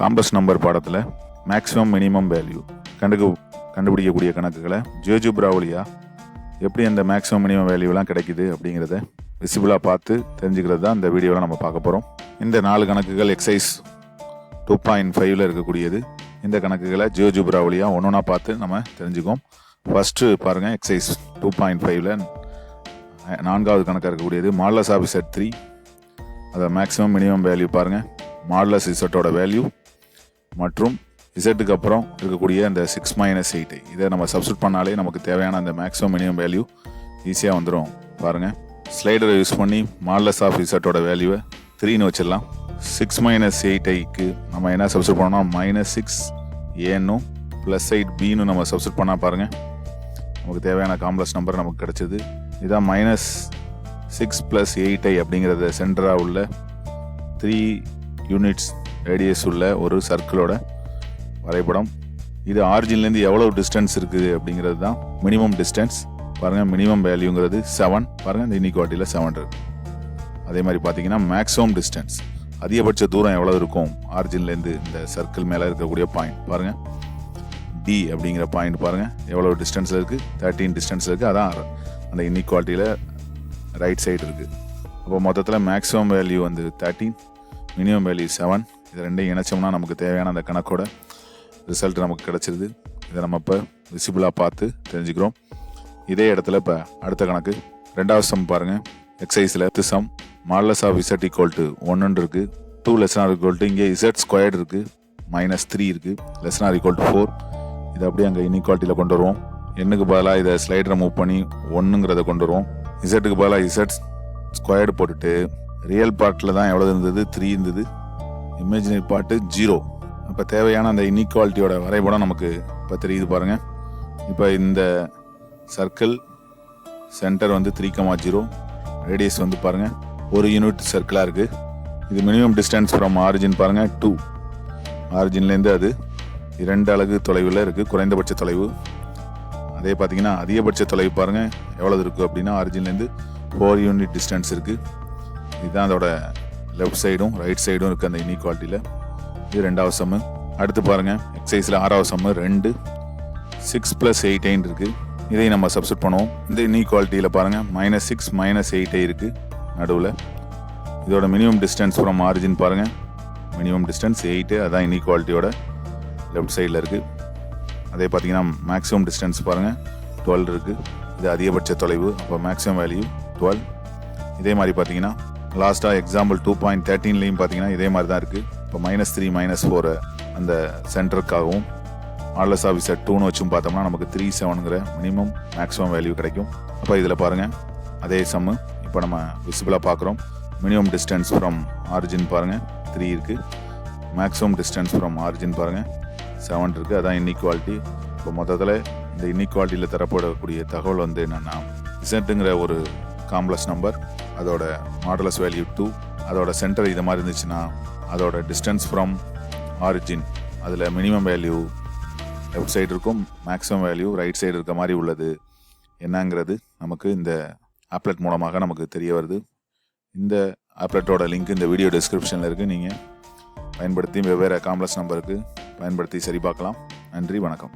Compass number பாடத்தில் maximum minimum value கண்டுக்கு கண்டுபிடிக்கக்கூடிய கணக்குகளை ஜியோஜிப்ரா வழியா எப்படி அந்த மேக்ஸிமம் மினிமம் வேல்யூலாம் கிடைக்குது அப்படிங்கிறத விசிபிளாக பார்த்து தெரிஞ்சுக்கிறது தான் இந்த வீடியோவில் நம்ம பார்க்க போகிறோம் இந்த நாலு கணக்குகள் எக்ஸைஸ் டூ பாயிண்ட் ஃபைவ்ல இருக்கக்கூடியது. இந்த கணக்குகளை ஜியோஜிப்ரா ஒன்று ஒன்றா பார்த்து நம்ம தெரிஞ்சுக்கோம் ஃபஸ்ட்டு பாருங்கள் எக்ஸைஸ் டூ பாயிண்ட் ஃபைவ்ல நான்காவது கணக்காக இருக்கக்கூடியது மாடலஸ் ஆஃபீஸர் த்ரீ அதை மேக்ஸிமம் மினிமம் வேல்யூ பாருங்கள் மாடலஸ் இசட்டோட வேல்யூ மற்றும் இசட்டுக்கு அப்புறம் இருக்கக்கூடிய அந்த சிக்ஸ் மைனஸ் எயிட் இதை நம்ம சப்ஸ்டியூட் பண்ணாலே நமக்கு தேவையான அந்த மேக்ஸிமம் மினிமம் வேல்யூ ஈஸியாக வந்துடும் பாருங்கள் ஸ்லைடரை யூஸ் பண்ணி மாடலஸ் ஆஃப் இசட்டோட வேல்யூவை த்ரீன்னு வச்சிடலாம். சிக்ஸ் மைனஸ் எயிட் ஐக்கு நம்ம என்ன சப்ஸ்டியூட் பண்ணோம்னா மைனஸ் சிக்ஸ் ஏன்னும் ப்ளஸ் எயிட் பின்னு நம்ம சப்ஸ்டியூட் பண்ணால் பாருங்கள் நமக்கு தேவையான காம்ப்ளெக்ஸ் நம்பர் நமக்கு கிடச்சிது. இதான் minus six plus eight i அப்படிங்கிறத சென்டராக உள்ள த்ரீ யூனிட்ஸ் ரேடியஸ் உள்ள ஒரு சர்க்கிளோட வரைபடம். இது ஆரிஜின்லேருந்து எவ்வளோ டிஸ்டன்ஸ் இருக்குது அப்படிங்கிறது தான் மினிமம் டிஸ்டன்ஸ் பாருங்கள் மினிமம் வேல்யூங்கிறது செவன் பாருங்கள் இந்த இனிக்வாலிட்டியில் செவன் இருக்கு. அதே மாதிரி பார்த்தீங்கன்னா மேக்ஸிமம் டிஸ்டன்ஸ் அதிகபட்ச தூரம் எவ்வளோ இருக்கும்? ஆரிஜின்லேருந்து இந்த சர்க்கிள் மேலே இருக்கக்கூடிய பாயிண்ட் பாருங்கள் டி அப்படிங்கிற பாயிண்ட் பாருங்கள் எவ்வளோ டிஸ்டன்ஸில் இருக்குது தேர்ட்டீன் டிஸ்டன்ஸில் இருக்குது அதான் அந்த இன்இக்வாலிட்டியில் ரைட் சைடு இருக்குது அப்போ மொத்தத்தில் மேக்ஸிமம் வேல்யூ வந்து தேர்ட்டீன் மினிமம் வேல்யூ செவன் இது ரெண்டையும் இணைச்சோம்னா நமக்கு தேவையான அந்த கணக்கோட ரிசல்ட் நமக்கு கிடச்சிருது. இதை நம்ம இப்போ விசிபிளாக பார்த்து தெரிஞ்சுக்கிறோம். இதே இடத்துல இப்போ அடுத்த கணக்கு. ரெண்டாவது சம் பாருங்கள் எக்ஸைஸில் sum modulus of z equal to ஒன்று இருக்குது two less than or equal to இங்கே இசட் ஸ்கொயர்டு இருக்குது மைனஸ் த்ரீ இருக்குது லெசனார் ஈக்குவல் டு ஃபோர் இதை அப்படியே அங்கே இன்இக்வாலிட்டியில் கொண்டு வருவோம். எண்ணுக்கு பதிலாக இதை ஸ்லைடரை மூவ் பண்ணி ஒன்றுங்கிறத கொண்டு வருவோம். இசட்டுக்கு பதிலாக இசட் ஸ்கொயர்டு போட்டுட்டு ரியல் பார்ட்டில் தான் எவ்வளோ இருந்தது? த்ரீ இருந்தது. இமேஜினரி பார்ட்டு ஜீரோ அப்போ தேவையான அந்த இன்இக்வாலிட்டியோட வரைபடம் நமக்கு இப்போ தெரியுது பாருங்க. இப்போ இந்த சர்க்கிள் சென்டர் வந்து த்ரீ கமா ஜீரோ ரேடியஸ் வந்து பாருங்க. ஒரு யூனிட் சர்க்கிளாக இருக்கு. இது மினிமம் டிஸ்டன்ஸ் ஃப்ரம் ஆரிஜின் பாருங்க. டூ ஆரிஜின்லேருந்து அது இரண்டு அலகு தொலைவில் இருக்கு. குறைந்தபட்ச தொலைவு. அதே பார்த்தீங்கன்னா அதிகபட்ச தொலைவு பாருங்க. எவ்வளவு இருக்கு அப்படின்னா ஆரிஜின்லேருந்து ஃபோர் யூனிட் டிஸ்டன்ஸ் இருக்கு. இதுதான் அதோட லெஃப்ட் சைடும் ரைட் சைடும் இருக்குது அந்த இன்இக்வாலிட்டியில் இது ரெண்டாவது சம்மு அடுத்து பாருங்கள் எக்ஸசைஸில் ஆறாவது சம்மு ரெண்டு சிக்ஸ் ப்ளஸ் எயிட் ஐன் இருக்குது இதை நம்ம சப்ஸ்ட் பண்ணுவோம். இந்த இன்இக்வாலிட்டியில் பாருங்கள் மைனஸ் சிக்ஸ் மைனஸ் எயிட் இருக்குது நடுவில். இதோட மினிமம் டிஸ்டன்ஸ் ஃப்ரம் ஆரிஜின் பாருங்கள் மினிமம் டிஸ்டன்ஸ் எயிட்டு அதான் இன்இக்வாலிட்டியோட லெஃப்ட் சைடில் இருக்குது அதே பார்த்தீங்கன்னா மேக்ஸிமம் டிஸ்டன்ஸ் பாருங்கள் டுவெல் இருக்குது இது அதிகபட்ச தொலைவு அப்போ மேக்ஸிமம் வேல்யூ டுவெல் இதே மாதிரி பார்த்தீங்கன்னா லாஸ்ட்டாக எக்ஸாம்பிள் டூ பாயிண்ட் தேர்ட்டீன்லேயும் பார்த்தீங்கன்னா இதே மாதிரி தான் இருக்குது இப்போ மைனஸ் த்ரீ மைனஸ் ஃபோரை அந்த சென்டருக்காகவும் ஆர்லஸ் ஆஃபீஸர் டூன்னு வச்சும் பார்த்தோம்னா நமக்கு த்ரீ செவனுங்கிற மினிமம் மேக்ஸிமம் வேல்யூ கிடைக்கும். அப்போ இதில் பாருங்கள் அதே சம்மு இப்போ நம்ம விசிபிளாக பார்க்குறோம். மினிமம் டிஸ்டன்ஸ் ஃப்ரம் ஆரிஜின் பாருங்கள் த்ரீ இருக்குது மேக்ஸிமம் டிஸ்டன்ஸ் ஃப்ரம் ஆரிஜின் பாருங்கள் செவன் இருக்குது அதான் இன்இக்வாலிட்டி இப்போ மொத்தத்தில் இந்த இன்இக்வாலிட்டியில் தரப்படக்கூடிய தகவல் வந்து என்னென்னா இசட்டுங்கிற ஒரு காம்ப்ளெக்ஸ் நம்பர் அதோட மாடலஸ் வேல்யூ டூ அதோட சென்டர் இது மாதிரி இருந்துச்சுன்னா அதோட டிஸ்டன்ஸ் ஃப்ரம் ஆரிஜின் அதில் மினிமம் வேல்யூ லெஃப்ட் சைடு இருக்கும் மேக்ஸிமம் வேல்யூ ரைட் சைடு இருக்க மாதிரி உள்ளது. என்னங்கிறது நமக்கு இந்த ஆப்லெட் மூலமாக நமக்கு தெரிய வருது. இந்த ஆப்லெட்டோட லிங்க் இந்த வீடியோ டிஸ்கிரிப்ஷனில் இருக்குது நீங்கள் பயன்படுத்தி வெவ்வேறு காம்ப்ளெக்ஸ் நம்பருக்கு பயன்படுத்தி சரி பார்க்கலாம் நன்றி வணக்கம்.